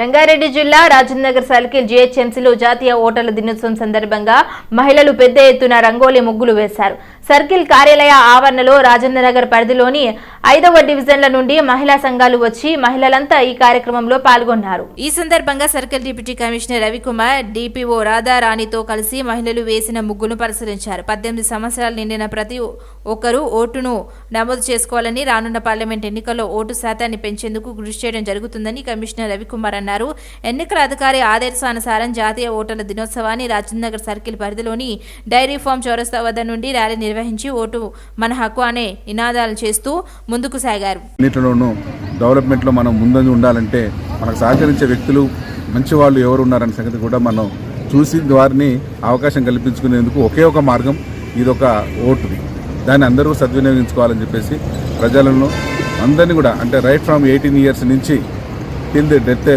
రంగారెడ్డి జిల్లా రాజేంద్రనగర్ సర్కిల్ జీహెచ్ఎంసీలో జాతీయ ఓటర్ల దినోత్సవం సందర్భంగా మహిళలు పెద్ద ఎత్తున రంగోలీ ముగ్గులు వేశారు. సర్కిల్ కార్యాలయ ఆవరణలో రాజేంద్రనగర్ పరిధిలోని ఐదవ డివిజన్ల నుండి మహిళా సంఘాలు వచ్చి మహిళలంతా ఈ కార్యక్రమంలో పాల్గొన్నారు. ఈ సందర్భంగా circle deputy commissioner Ravikumar DPO రాధారాణితో కలిసి మహిళలు వేసిన ముగ్గును పరిశీలించారు. పద్దెనిమిది సంవత్సరాలు నిండిన ప్రతి ఒకరు ఓటును నమోదు చేసుకోవాలని రానున్న పార్లమెంట్ ఎన్నికల్లో ఓటు శాతాన్ని పెంచేందుకు కృషి చేయడం జరుగుతుందని కమిషనర్ రవికుమార్ అన్నారు. ఎన్నికల అధికారి ఆదేశానుసారం జాతీయ ఓటర్ల దినోత్సవాన్ని రాజేంద్రనగర్ సర్కిల్ పరిధిలోని డైరీ ఫామ్ చౌరస్తా వద్ద నుండి ర్యాలీ నిర్వహించి ఓటు మన హక్కు అనే నినాదాలు చేస్తూ ముందుకు సాగారు. డెవలప్మెంట్లో మనం ముందంజ ఉండాలంటే మనకు సహకరించే వ్యక్తులు మంచి వాళ్ళు ఎవరు ఉన్నారనే సంగతి కూడా మనం చూసి వారిని అవకాశం కల్పించుకునేందుకు ఒకే ఒక మార్గం ఇదొక ఓటుది. దాన్ని అందరూ సద్వినియోగించుకోవాలని చెప్పేసి ప్రజలను అందరినీ కూడా అంటే రైట్ ఫ్రమ్ ఎయిటీన్ ఇయర్స్ నుంచి టిల్ ది డెత్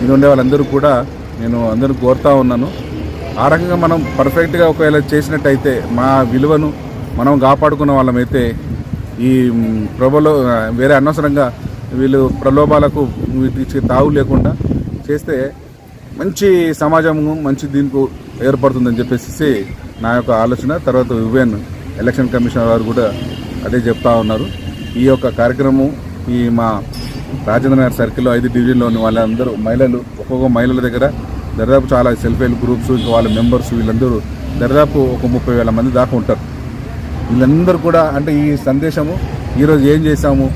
ఇది ఉండే వాళ్ళందరూ కూడా నేను అందరూ కోరుతా ఉన్నాను. ఆ రకంగా మనం పర్ఫెక్ట్గా ఒకవేళ చేసినట్టయితే మా విలువను మనం కాపాడుకున్న వాళ్ళమైతే ఈ ప్రభలో వేరే అనవసరంగా వీళ్ళు ప్రలోభాలకు వీటికి తావు లేకుండా చేస్తే మంచి సమాజము మంచి దీనికి ఏర్పడుతుందని చెప్పేసి నా యొక్క ఆలోచన. తర్వాత వివేన్ ఎలక్షన్ కమిషనర్ వారు కూడా అదే చెప్తా ఉన్నారు. ఈ యొక్క కార్యక్రమం ఈ మా రాజేంద్ర నగర్ సర్కిల్లో ఐదు డివిజన్లోని వాళ్ళందరూ మహిళలు ఒక్కొక్క మహిళల దగ్గర దాదాపు చాలా సెల్ఫ్ హెల్ప్ గ్రూప్స్ ఇంకా వాళ్ళ మెంబర్స్ వీళ్ళందరూ దాదాపు ఒక ముప్పై వేల మంది దాకా ఉంటారు. వీళ్ళందరూ కూడా అంటే ఈ సందేశము ఈరోజు ఏం చేశాము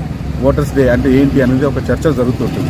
ఓటర్స్ డే అంటే ఏంటి అనేది ఒక చర్చ జరుగుతుంటుంది.